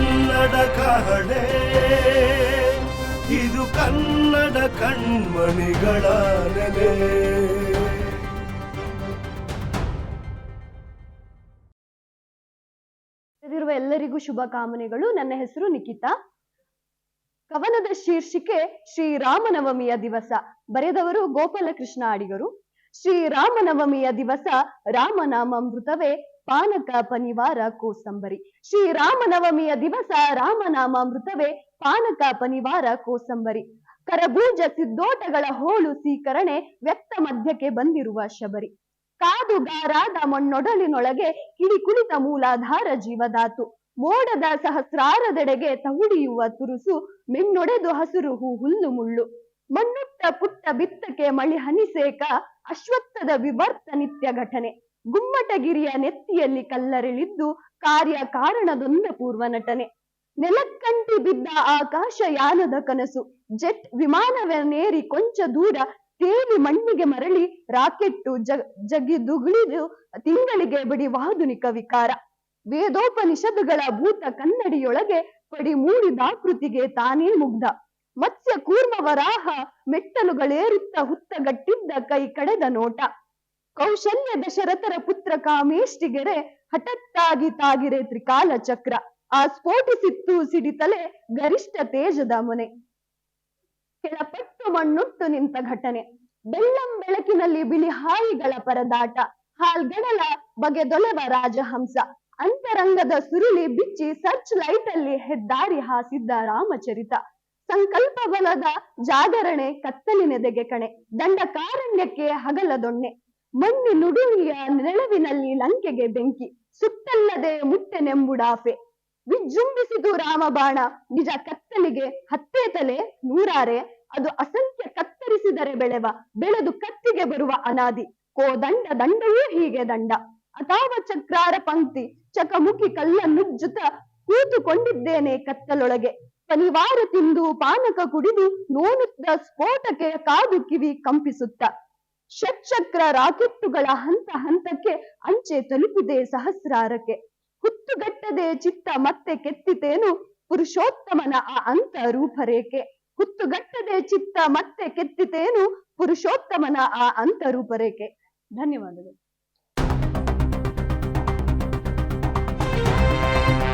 ಕನ್ನಡ ಕಹಳೆ ಇದು ಕನ್ನಡ ಕಣ್ಮಣಿಗಳ ನೆಲೆ. ಎಲ್ಲರಿಗೂ ಶುಭ ಕಾಮನೆಗಳು. ನನ್ನ ಹೆಸರು ನಿಖಿತಾ ಕವನದ ಶೀರ್ಷಿಕೆ ಶ್ರೀರಾಮನವಮಿಯ ದಿವಸ. ಬರೆದವರು ಗೋಪಾಲಕೃಷ್ಣ ಅಡಿಗರು. ಶ್ರೀರಾಮನವಮಿಯ ದಿವಸ ರಾಮನಾಮಾಮೃತವೇ. ಪಾನಕ ಪನಿವಾರ ಕೋಸಂಬರಿ. ಶ್ರೀರಾಮನವಮಿಯ ದಿವಸ ರಾಮನಾಮಾಮೃತವೇ ಪಾನಕ ಪನಿವಾರ ಕೋಸಂಬರಿ. ಕರಬೂಜ ಸಿದ್ದೋಟಗಳ ಹೋಳು ಸೀಕರಣೆ ವ್ಯಕ್ತ ಮಧ್ಯಕ್ಕೆ ಬಂದಿರುವ ಶಬರಿ. ಕಾದುಗಾರಾದ ಮಣ್ಣೊಡಲಿನೊಳಗೆ ಕಿಡಿ ಕುಳಿತ ಮೂಲಾಧಾರ ಜೀವದಾತು. ಮೋಡದ ಸಹಸ್ರಾರದೆಡೆಗೆ ತಹುಡಿಯುವ ತುರುಸು, ಮೆನ್ನೊಡೆದು ಹಸುರು ಹೂ ಹುಲ್ಲು ಮುಳ್ಳು. ಮಣ್ಣುಟ್ಟ ಪುಟ್ಟ ಬಿತ್ತಕ್ಕೆ ಮಳಿ ಹನಿಸೇಕ ಅಶ್ವತ್ಥದ ವಿವರ್ತ ನಿತ್ಯ ಘಟನೆ. ಗುಮ್ಮಟಗಿರಿಯ ನೆತ್ತಿಯಲ್ಲಿ ಕಲ್ಲರಳಿದ್ದು ಕಾರ್ಯ ಕಾರಣದೊಂದ ಪೂರ್ವ ನಟನೆ. ನೆಲಕ್ಕಂಟಿ ಬಿದ್ದ ಆಕಾಶ ಯಾನದ ಕನಸು. ಜೆಟ್ ವಿಮಾನವನ್ನೇರಿ ಕೊಂಚ ದೂರ ತೇಲಿ ಮಣ್ಣಿಗೆ ಮರಳಿ ರಾಕೆಟ್ಟು ಜಗಿದುಗುಳಿದು ತಿಂಗಳಿಗೆ ಬಡಿವಾದುನಿಕ ವಿಕಾರ. ವೇದೋಪನಿಷತ್ತುಗಳ ಭೂತ ಕನ್ನಡಿಯೊಳಗೆ ಪಡಿ ಮೂಡಿದಾಕೃತಿಗೆ ತಾನೇ ಮುಗ್ಧ. ಮತ್ಸ್ಯ ಕೂರ್ಮ ವರಾಹ ಮೆಟ್ಟಲುಗಳೇರುತ್ತ ಹುತ್ತಗಟ್ಟಿದ್ದ ಕೈ ಕಡೆದ ನೋಟ. ಕೌಶಲ್ಯ ದಶರಥರ ಪುತ್ರ ಕಾಮೇಷ್ಟಿಗೆರೆ ಹಠತ್ತಾಗಿ ತಾಗಿರೆ ತ್ರಿಕಾಲ ಚಕ್ರ. ಆ ಸ್ಫೋಟಿಸಿತ್ತು ಸಿಡಿತಲೆ ಗರಿಷ್ಠ ತೇಜದ ಮೊನೆ. ಕೆಳಪಟ್ಟು ಮಣ್ಣುಟ್ಟು ನಿಂತ ಘಟನೆ. ಬೆಳ್ಳಂ ಬೆಳಕಿನಲ್ಲಿ ಬಿಳಿ ಹಾಯಿಗಳ ಪರದಾಟ. ಬಗೆ ಬಗೆದೊಲೆವ ರಾಜಹಂಸ. ಅಂತರಂಗದ ಸುರುಳಿ ಬಿಚ್ಚಿ ಸರ್ಚ್ ಲೈಟ್ ಅಲ್ಲಿ ಹೆದ್ದಾರಿ ಹಾಸಿದ್ದ ರಾಮಚರಿತ. ಸಂಕಲ್ಪ ಬಲದ ಜಾಗರಣೆ ಕತ್ತಲಿನೆದೆಗೆ ಕಣೆ. ದಂಡ ಕಾರಣ್ಯಕ್ಕೆ ಹಗಲ ದೊಣ್ಣೆ. ಮಣ್ಣಿ ನುಡುವಿಯ ನೆಳವಿನಲ್ಲಿ ಲಂಕೆಗೆ ಬೆಂಕಿ. ಸುಟ್ಟಲ್ಲದೆ ಮುಟ್ಟೆನೆಂಬುಡಾಫೆ ವಿಜೃಂಭಿಸಿತು ರಾಮಬಾಣ. ನಿಜ ಕತ್ತಲಿಗೆ ಹತ್ತೇ ತಲೆ, ನೂರಾರೆ. ಅದು ಅಸಂಖ್ಯ ಕತ್ತರಿಸಿದರೆ ಬೆಳೆವ, ಬೆಳೆದು ಕತ್ತಿಗೆ ಬರುವ ಅನಾದಿ. ಕೋದಂಡ ದಂಡವೂ ಹೀಗೆ ದಂಡ. ಅಥಾವ ಚಕ್ರಾರ ಪಂಕ್ತಿ. ಚಕಮುಖಿ ಕಲ್ಲನ್ನುಜ್ಜುತ್ತ ಕೂತುಕೊಂಡಿದ್ದೇನೆ ಕತ್ತಲೊಳಗೆ. ಪನಿವಾರ ತಿಂದು ಪಾನಕ ಕುಡಿದು ನೋನುತ್ತ ಸ್ಫೋಟಕ್ಕೆ ಕಾದು ಕಿವಿ ಕಂಪಿಸುತ್ತ. ಷಟ್ಚಕ್ರ ರಾಕೆಟ್ಟುಗಳ ಹಂತ ಹಂತಕ್ಕೆ ಅಂಚೆ ತಲುಪಿದೆ ಸಹಸ್ರಾರಕ್ಕೆ. ಹುತ್ತುಗಟ್ಟದೆ ಚಿತ್ತ ಮತ್ತೆ ಕೆತ್ತಿತೇನು? ಪುರುಷೋತ್ತಮನ ಆ ಅಂತ ರೂಪರೇಖೆ. ಹುತ್ತುಗಟ್ಟದೆ ಚಿತ್ತ ಮತ್ತೆ ಕೆತ್ತಿತೇನು? ಪುರುಷೋತ್ತಮನ ಆ ಅಂತ ರೂಪರೇಖೆ. ಧನ್ಯವಾದಗಳು.